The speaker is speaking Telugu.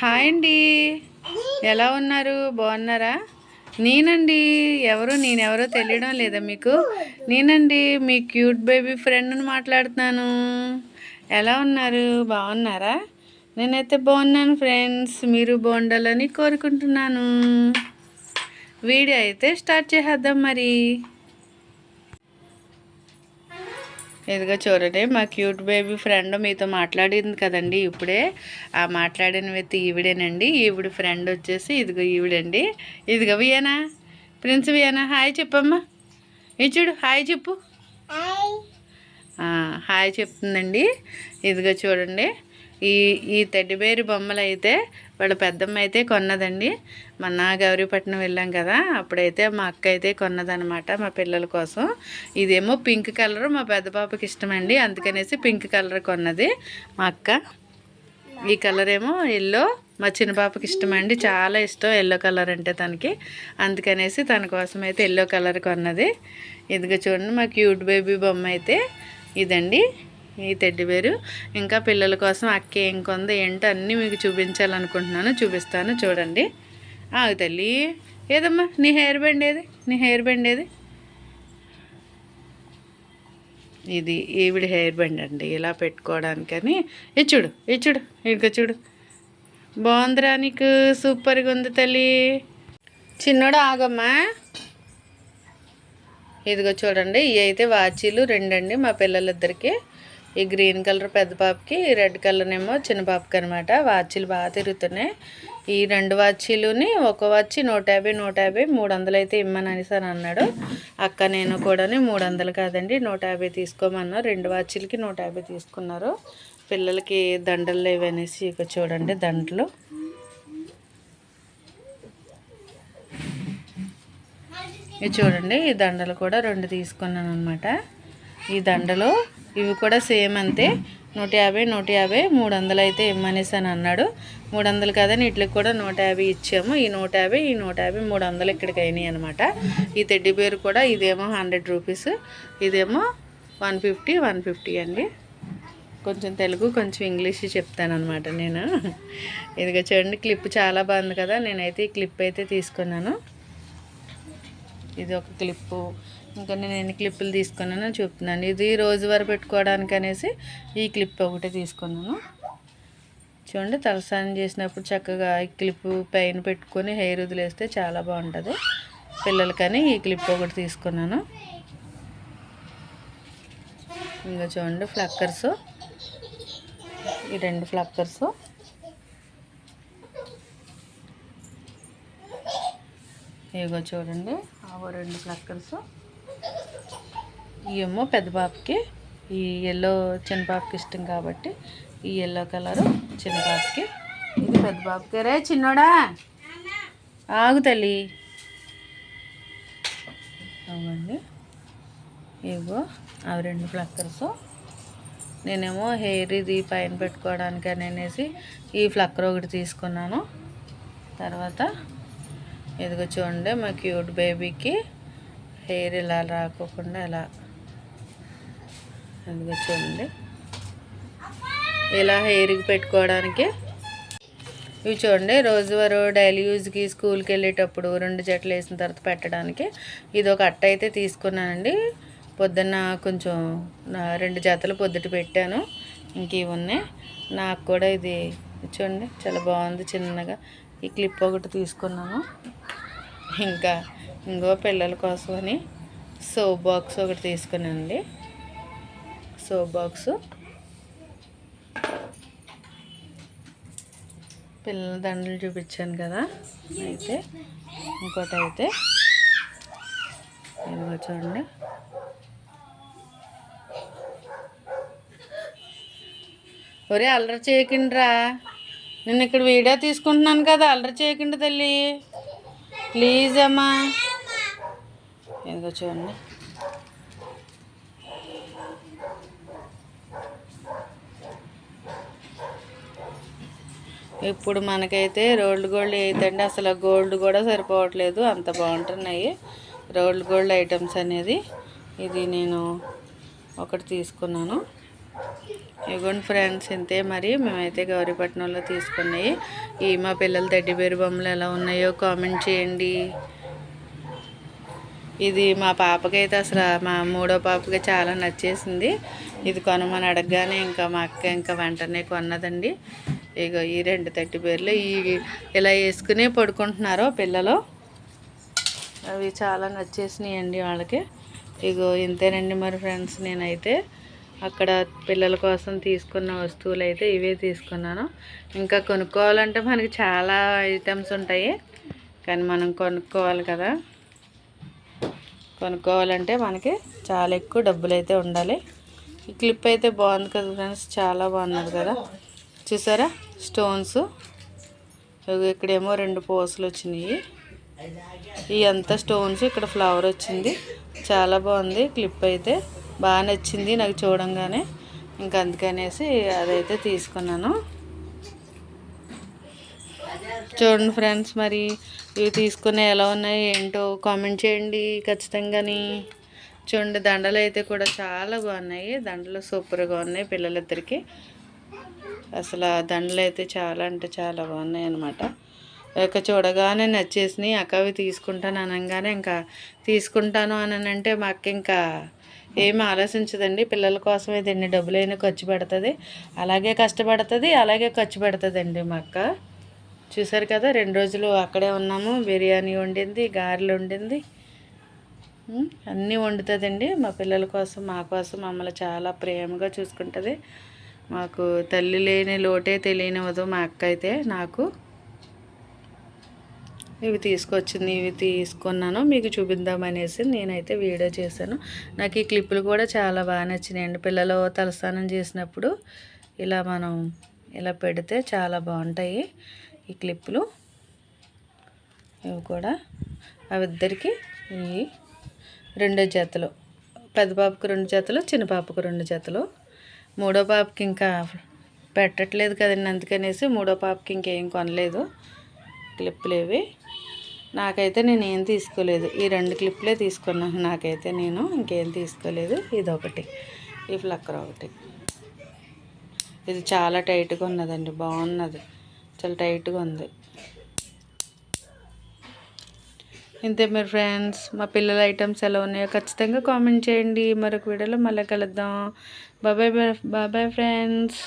హాయ్ అండి. ఎలా ఉన్నారు? బాగున్నారా? నేనండి. ఎవరు నేనెవరో తెలియడం లేదా మీకు? నేనండి మీ క్యూట్ బేబీ ఫ్రెండ్ని మాట్లాడుతున్నాను. ఎలా ఉన్నారు? బాగున్నారా? నేనైతే బాగున్నాను ఫ్రెండ్స్. మీరు బాగుండాలని కోరుకుంటున్నాను. వీడియో అయితే స్టార్ట్ చేసేద్దాం మరి. ఇదిగో చూడండి మా క్యూట్ బేబీ ఫ్రెండ్ మీతో మాట్లాడింది కదండి ఇప్పుడే. ఆ మాట్లాడిన వ్యక్తి ఈవిడేనండి. ఈవిడ ఫ్రెండ్ వచ్చేసి ఇదిగో ఈవిడండి. ఇదిగో వియనా ప్రిన్స్ వియనా హాయ్ చెప్పమ్మా. ఇది చూడు హాయ్ చెప్పు. హాయ్ చెప్తుందండి. ఇదిగో చూడండి ఈ ఈ తెడ్డిబేరి బొమ్మలు అయితే వాళ్ళ పెద్దమ్మ అయితే కొన్నదండి మొన్న గౌరీపట్నం వెళ్ళాం కదా అప్పుడైతే మా అక్క అయితే కొన్నదనమాట మా పిల్లల కోసం. ఇదేమో పింక్ కలర్ మా పెద్ద పాపకి ఇష్టమండి అందుకనేసి పింక్ కలర్ కొన్నది మా అక్క. ఈ కలర్ ఏమో ఎల్లో మా చిన్న పాపకి ఇష్టమండి చాలా ఇష్టం ఎల్లో కలర్ అంటే తనకి. అందుకనేసి తన కోసం అయితే ఎల్లో కలర్ కొన్నది. ఇదిగో చూడండి మా క్యూట్ బేబీ బొమ్మ అయితే ఇదండి. ఈ తెడ్డి వేరు. ఇంకా పిల్లల కోసం అక్కే ఏం ఏంటో అన్నీ మీకు చూపించాలనుకుంటున్నాను. చూపిస్తాను చూడండి. ఆగు తల్లి. ఏదమ్మా? నీ హెయిర్ బ్యాండ్ ఏది? నీ హెయిర్ బ్యాండ్ ఏది? ఇది ఈవిడ హెయిర్ బ్యాండ్ అండి. ఇలా పెట్టుకోవడానికని. ఇచ్చుడు ఇచ్చుడు చూడు ఇక చూడు. బాగుందిరా నీకు? సూపర్గా ఉంది తల్లి. చిన్నోడు ఆగమ్మా. ఇదిగో చూడండి ఇవి అయితే వాచీలు రెండండి మా పిల్లలిద్దరికి. ఈ గ్రీన్ కలర్ పెద్ద పాపకి ఈ రెడ్ కలర్ ఏమో చిన్న పాపకి అనమాట వాచీలు బాగా తిరుగుతున్నాయి. ఈ రెండు వాచీలుని ఒక వాచి నూట యాభై నూట యాభై మూడు వందలు అయితే ఇమ్మని అనేసి అన్నాడు. అక్క నేను కూడా మూడు వందలు కాదండి నూట యాభై తీసుకోమన్నా. రెండు వాచీలకి నూట యాభై తీసుకున్నారు. పిల్లలకి దండలు లేవు అనేసి ఇక చూడండి దండలు. ఇది చూడండి ఈ దండలు కూడా రెండు తీసుకున్నాను అనమాట ఈ దండలు ఇవి కూడా సేమ్ అంతే. నూట యాభై నూట యాభై మూడు వందలు అయితే ఇమ్మనేసి అని అన్నాడు. మూడు వందలు కదని ఇట్లకి కూడా నూట యాభై ఇచ్చాము. ఈ నూట యాభై ఈ నూట యాభై మూడు వందలు ఇక్కడికి అయినాయి అనమాట ఈ తెడ్డి పేరు కూడా ఇదేమో హండ్రెడ్ రూపీస్. ఇదేమో వన్ ఫిఫ్టీ వన్ ఫిఫ్టీ అండి. కొంచెం తెలుగు కొంచెం ఇంగ్లీష్ చెప్తాను అనమాట నేను. ఇదిగో చూడండి క్లిప్ చాలా బాగుంది కదా. నేనైతే ఈ క్లిప్ అయితే తీసుకున్నాను. ఇది ఒక క్లిప్పు. ఇంకా నేను ఎన్ని క్లిప్పులు తీసుకున్నానో చూపుతున్నాను. ఇది రోజువారీ పెట్టుకోవడానికి అనేసి ఈ క్లిప్ ఒకటి తీసుకున్నాను. చూడండి తలస్నానం చేసినప్పుడు చక్కగా ఈ క్లిప్ పైన పెట్టుకొని హెయిర్ వదిలేస్తే చాలా బాగుంటుంది. పిల్లలకని ఈ క్లిప్ ఒకటి తీసుకున్నాను. ఇంకా చూడండి ఫ్లక్కర్స్. ఈ రెండు ఫ్లక్కర్స్. ఇగో చూడండి ఆవో రెండు ఫ్లక్కర్స్. ఇవేమో పెద్ద పాపకి ఈ ఎల్లో చిన్న పాపకి ఇష్టం కాబట్టి ఈ ఎల్లో కలరు చిన్న పాపకి ఇది పెద్ద పాపకి రే చిన్నోడా? ఆగు తల్లి. అవ్వండి ఇగో అవి రెండు ఫ్లక్కర్స్ నేనేమో హెయిర్ ఇది పైన పెట్టుకోవడానికి అని అనేసి ఈ ఫ్లక్కర్ ఒకటి తీసుకున్నాను. తర్వాత ఇదిగో చూడండి మా క్యూట్ బేబీకి హెయిర్ ఇలా రాకోకుండా ఇలా ఇదిగో చూడండి. ఇలా హెయిర్కి పెట్టుకోవడానికి. ఇవి చూడండి రోజువారు డైలీ యూజ్కి స్కూల్కి వెళ్ళేటప్పుడు రెండు జట్లు వేసిన తర్వాత పెట్టడానికి. ఇది ఒక అట్ట అయితే తీసుకున్నానండి. పొద్దున్న కొంచెం నా రెండు జతలు పొద్దుట పెట్టాను. ఇంక ఇవి ఉన్నాయి. నాకు కూడా ఇది చూడండి చాలా బాగుంది చిన్నగా. ఈ క్లిప్ ఒకటి తీసుకున్నాను. ఇంకా ఇంకో పిల్లల కోసమని సోప్ బాక్స్ ఒకటి తీసుకున్నానండి. Soap box. పిల్లల దండలు చూపించాను కదా. అయితే ఇంకోటి అయితే ఇదిగో చూడండి. ఒరే అల్లరి చేయకండిరా. నేను ఇక్కడ వీడియో తీసుకుంటున్నాను కదా అల్లరి చేయకుండా తల్లి. ప్లీజ్ అమ్మా. ఇదిగో చూడండి. ఇప్పుడు మనకైతే రోల్డ్ గోల్డ్ అయితే అసలు గోల్డ్ కూడా సరిపోవట్లేదు. అంత బాగుంటున్నాయి రోల్డ్ గోల్డ్ ఐటమ్స్ అనేది. ఇది నేను ఒకటి తీసుకున్నాను. ఇగోండి ఫ్రెండ్స్ ఇంతే మరి. మేమైతే గౌరీపట్నంలో తీసుకున్నాయి. ఈ మా పిల్లల తడ్డిబేరు బొమ్మలు ఎలా ఉన్నాయో కామెంట్ చేయండి. ఇది మా పాపకైతే అసలు మా మూడో పాపకి చాలా నచ్చేసింది. ఇది కొనమని అడగగానే ఇంకా మా అక్క ఇంకా వెంటనే కొన్నదండి. ఇగో ఈ రెండు తట్టి పేర్లు ఈ ఇలా వేసుకునే పడుకుంటున్నారు పిల్లలు. అవి చాలా నచ్చేసినాయండి వాళ్ళకి. ఇగో ఇంతేనండి మరి ఫ్రెండ్స్ నేనైతే అక్కడ పిల్లల కోసం తీసుకున్న వస్తువులు అయితే ఇవే తీసుకున్నాను. ఇంకా కొనుక్కోవాలంటే మనకి చాలా ఐటమ్స్ ఉంటాయి. కానీ మనం కొనుక్కోవాలి కదా. కొనుక్కోవాలంటే మనకి చాలా ఎక్కువ డబ్బులు అయితే ఉండాలి. ఈ క్లిప్ అయితే బాగుంది కదా ఫ్రెండ్స్ చాలా బాగున్నది కదా. చూసారా? స్టోన్స్. ఇక్కడేమో రెండు పూసలు వచ్చినాయి. ఈ అంతా స్టోన్స్ ఇక్కడ ఫ్లవర్ వచ్చింది. చాలా బాగుంది క్లిప్ అయితే. బాగా నచ్చింది నాకు చూడంగానే. ఇంక అందుకనేసి అదైతే తీసుకున్నాను. చూడండి ఫ్రెండ్స్ మరి ఇవి తీసుకునే ఎలా ఉన్నాయి ఏంటో కామెంట్ చేయండి ఖచ్చితంగాని. చూడండి దండలు అయితే కూడా చాలా బాగున్నాయి. దండలు సూపర్గా ఉన్నాయి పిల్లలిద్దరికీ. అసలు ఆ దండలు అయితే చాలా అంటే చాలా బాగున్నాయి అనమాట ఇక చూడగానే నచ్చేసినాయి అక్క అవి తీసుకుంటాను అనగానే ఇంకా తీసుకుంటాను అని అంటే మా అక్క ఇంకా ఏమి ఆలోచించదండి. పిల్లల కోసం ఇది ఎన్ని డబ్బులైనా ఖర్చు పెడుతుంది. అలాగే కష్టపడుతుంది అలాగే ఖర్చు పెడుతుందండి మా అక్క. చూసారు కదా రెండు రోజులు అక్కడే ఉన్నాము. బిర్యానీ వండింది గారెలు వండింది. అన్నీ వండుతుందండి. మా పిల్లల కోసం మా కోసం మమ్మల్ని చాలా ప్రేమగా చూసుకుంటుంది. మాకు తల్లి లేని లోటే తెలియనివ్వదు మా అక్క అయితే నాకు. ఇవి తీసుకొచ్చింది ఇవి తీసుకున్నాను. మీకు చూపిద్దామనేసి నేనైతే వీడియో చేశాను. నాకు ఈ క్లిప్పులు కూడా చాలా బాగా నచ్చినాయండి పిల్లలు తలస్నానం చేసినప్పుడు ఇలా మనం ఇలా పెడితే చాలా బాగుంటాయి ఈ క్లిప్పులు. ఇవి కూడా అవిద్దరికి ఈ రెండో జతలు. పెద్ద పాపకు రెండు జతలు చిన్న పాపకు రెండు జతలు. మూడో పాపకి ఇంకా పెట్టట్లేదు కదండి. అందుకనేసి మూడో పాపకి ఇంకేం కొనలేదు. క్లిప్లు ఇవి. నాకైతే నేను ఏం తీసుకోలేదు. ఈ రెండు క్లిప్లే తీసుకున్నాను. నాకైతే నేను ఇంకేం తీసుకోలేదు. ఇది ఒకటి ఈ ఫ్లక్కర్ ఒకటి. ఇది చాలా టైట్గా ఉన్నదండి. బాగున్నది. చాలా టైట్గా ఉంది. ఇంతే మీరు ఫ్రెండ్స్ మా పిల్లల ఐటమ్స్ ఎలా ఉన్నాయో ఖచ్చితంగా కామెంట్ చేయండి. మరొక వీడియోలో మళ్ళీ కలుద్దాం. బాబాయ్ బాబాయ్ ఫ్రెండ్స్